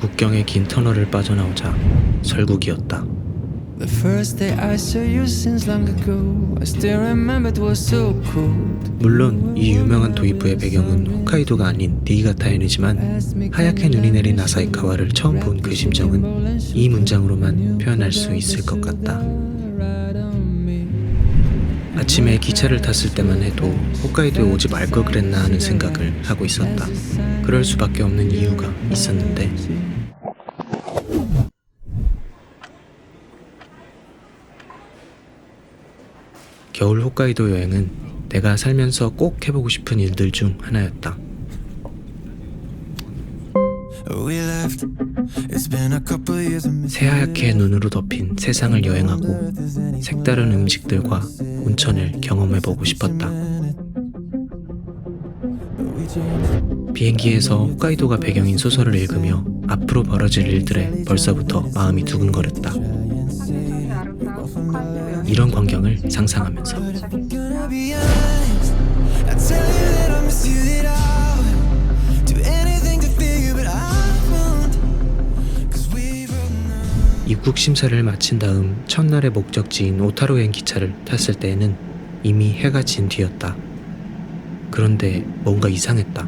국경의 긴 터널을 빠져나오자 설국이었다. The first day I saw you since long ago, I still remember it was so cold. 물론 이 유명한 도입부의 배경은 홋카이도가 아닌 니이가타현이지만 하얗게 눈이 내린 아사히카와를 처음 본 그 심정은 이 문장으로만 표현할 수 있을 것 같다. 아침에 기차를 탔을 때만 해도 홋카이도에 오지 말 걸 그랬나 하는 생각을 하고 있었다. 그럴 수밖에 없는 이유가 있었는데 겨울 홋카이도 여행은 내가 살면서 꼭 해보고 싶은 일들 중 하나였다. 새하얗게 눈으로 덮인 세상을 여행하고 색다른 음식들과 온천을 경험해보고 싶었다. 비행기에서 홋카이도가 배경인 소설을 읽으며 앞으로 벌어질 일들에 벌써부터 마음이 두근거렸다. 이런 광경을 상상하면서 입국 심사를 마친 다음 첫날의 목적지인 오타로행 기차를 탔을 때에는 이미 해가 진 뒤였다. 그런데 뭔가 이상했다.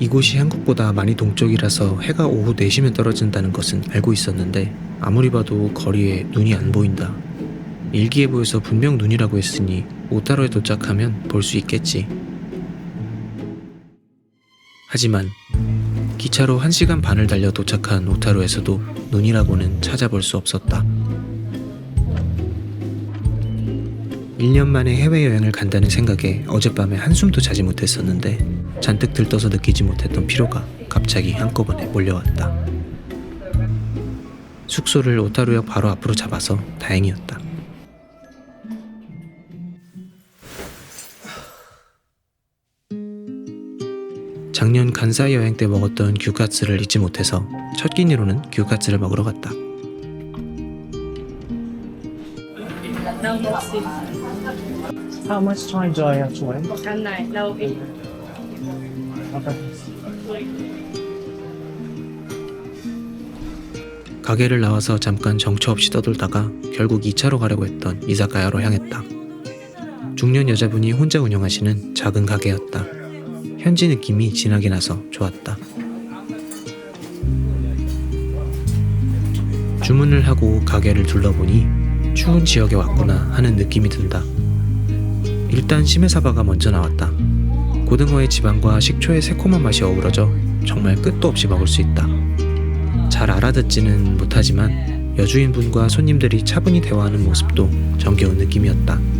이곳이 한국보다 많이 동쪽이라서 해가 오후 4시면 떨어진다는 것은 알고 있었는데 아무리 봐도 거리에 눈이 안 보인다. 일기예보에서 분명 눈이라고 했으니 오타로에 도착하면 볼 수 있겠지. 하지만 기차로 1시간 반을 달려 도착한 오타루에서도 눈이라고는 찾아볼 수 없었다. 1년 만에 해외여행을 간다는 생각에 어젯밤에 한숨도 자지 못했었는데 잔뜩 들떠서 느끼지 못했던 피로가 갑자기 한꺼번에 몰려왔다. 숙소를 오타루역 바로 앞으로 잡아서 다행이었다. 작년 간사 여행 때 먹었던 규카츠를 잊지 못해서 첫 끼니로는 규카츠를 먹으러 갔다. 가게를 나와서 잠깐 정처 없이 떠돌다가 결국 2차로 가려고 했던 이사카야로 향했다. 중년 여자분이 혼자 운영하시는 작은 가게였다. 현지 느낌이 진하게 나서 좋았다. 주문을 하고 가게를 둘러보니 추운 지역에 왔구나 하는 느낌이 든다. 일단 시메사바가 먼저 나왔다. 고등어의 지방과 식초의 새콤한 맛이 어우러져 정말 끝도 없이 먹을 수 있다. 잘 알아듣지는 못하지만 여주인분과 손님들이 차분히 대화하는 모습도 정겨운 느낌이었다.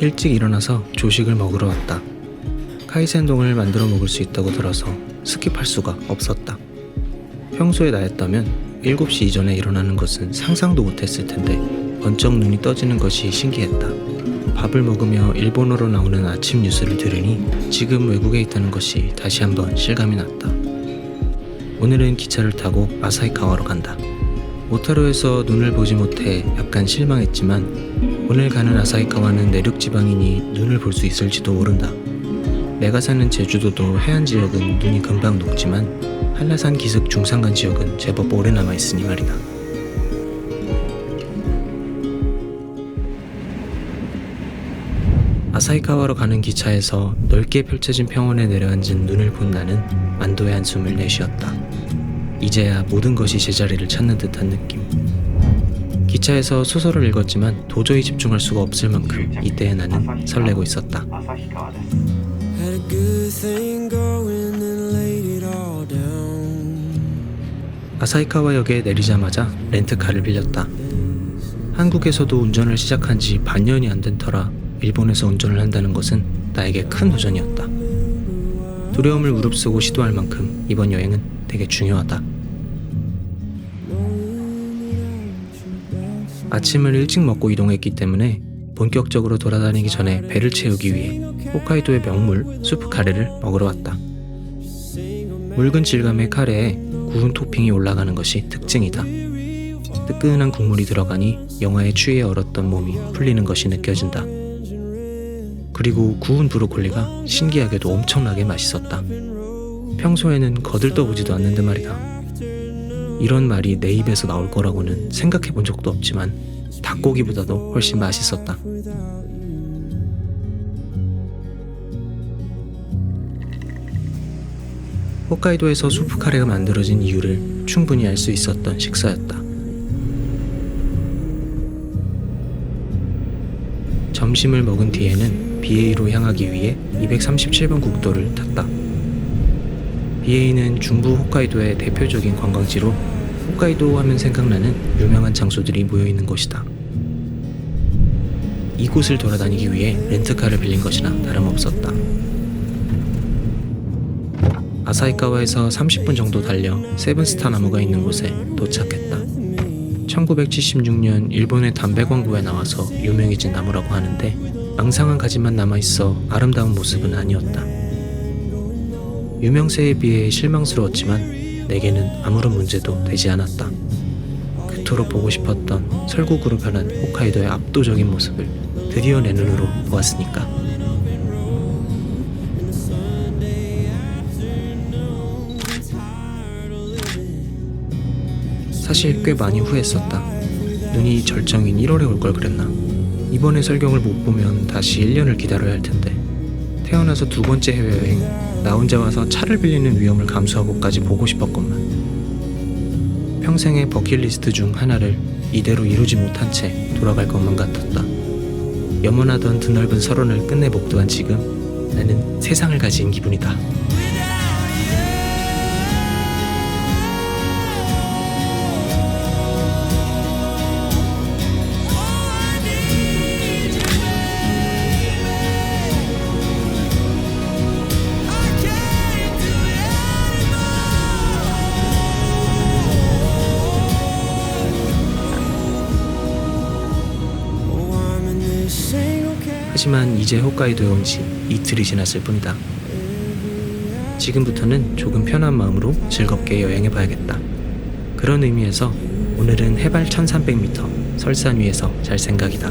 일찍 일어나서 조식을 먹으러 왔다. 카이센동을 만들어 먹을 수 있다고 들어서 스킵할 수가 없었다. 평소에 나였다면 7시 이전에 일어나는 것은 상상도 못했을 텐데 번쩍 눈이 떠지는 것이 신기했다. 밥을 먹으며 일본어로 나오는 아침 뉴스를 들으니 지금 외국에 있다는 것이 다시 한번 실감이 났다. 오늘은 기차를 타고 아사히카와로 간다. 오타루에서 눈을 보지 못해 약간 실망했지만 오늘 가는 아사히카와는 내륙 지방이니 눈을 볼 수 있을지도 모른다. 내가 사는 제주도도 해안 지역은 눈이 금방 녹지만 한라산 기슭 중산간 지역은 제법 오래 남아 있으니 말이다. 아사히카와로 가는 기차에서 넓게 펼쳐진 평원에 내려앉은 눈을 본 나는 안도의 한숨을 내쉬었다. 이제야 모든 것이 제자리를 찾는 듯한 느낌. 기차에서 소설을 읽었지만 도저히 집중할 수가 없을 만큼 이때의 나는 설레고 있었다. Down. 아사히카와 역에 내리자마자 렌트카를 빌렸다. 한국에서도 운전을 시작한 지 반년이 안 된 터라 일본에서 운전을 한다는 것은 나에게 큰 도전이었다. 두려움을 무릅쓰고 시도할 만큼 이번 여행은 되게 중요하다. 아침을 일찍 먹고 이동했기 때문에 본격적으로 돌아다니기 전에 배를 채우기 위해 홋카이도의 명물 수프 카레를 먹으러 왔다. 묽은 질감의 카레에 구운 토핑이 올라가는 것이 특징이다. 뜨끈한 국물이 들어가니 영화에 취해 얼었던 몸이 풀리는 것이 느껴진다. 그리고 구운 브로콜리가 신기하게도 엄청나게 맛있었다. 평소에는 거들떠보지도 않는데 말이다. 이런 말이 내 입에서 나올 거라고는 생각해 본 적도 없지만 닭고기보다도 훨씬 맛있었다. 홋카이도에서 수프 카레가 만들어진 이유를 충분히 알 수 있었던 식사였다. 점심을 먹은 뒤에는 BA로 향하기 위해 237번 국도를 탔다. BA는 중부 홋카이도의 대표적인 관광지로 홋카이도 하면 생각나는 유명한 장소들이 모여 있는 곳이다. 이곳을 돌아다니기 위해 렌트카를 빌린 것이나 다름없었다. 아사히카와에서 30분 정도 달려 세븐스타 나무가 있는 곳에 도착했다. 1976년 일본의 담배 광고에 나와서 유명해진 나무라고 하는데 앙상한 가지만 남아있어 아름다운 모습은 아니었다. 유명세에 비해 실망스러웠지만 내게는 아무런 문제도 되지 않았다. 그토록 보고 싶었던 설국으로 변한 홋카이도의 압도적인 모습을 드디어 내 눈으로 보았으니까. 사실 꽤 많이 후회했었다. 눈이 절정인 1월에 올 걸 그랬나. 이번에 설경을 못 보면 다시 1년을 기다려야 할 텐데. 태어나서 두 번째 해외여행, 나 혼자 와서 차를 빌리는 위험을 감수하고까지 보고 싶었건만. 평생의 버킷리스트 중 하나를 이대로 이루지 못한 채 돌아갈 것만 같았다. 염원하던 드넓은 설원을 끝내 복도한 지금 나는 세상을 가진 기분이다. 이제 홋카이도에 온 지 이틀이 지났을 뿐이다. 지금부터는 조금 편한 마음으로 즐겁게 여행해 봐야겠다. 그런 의미에서 오늘은 해발 1300m 설산 위에서 잘 생각이다.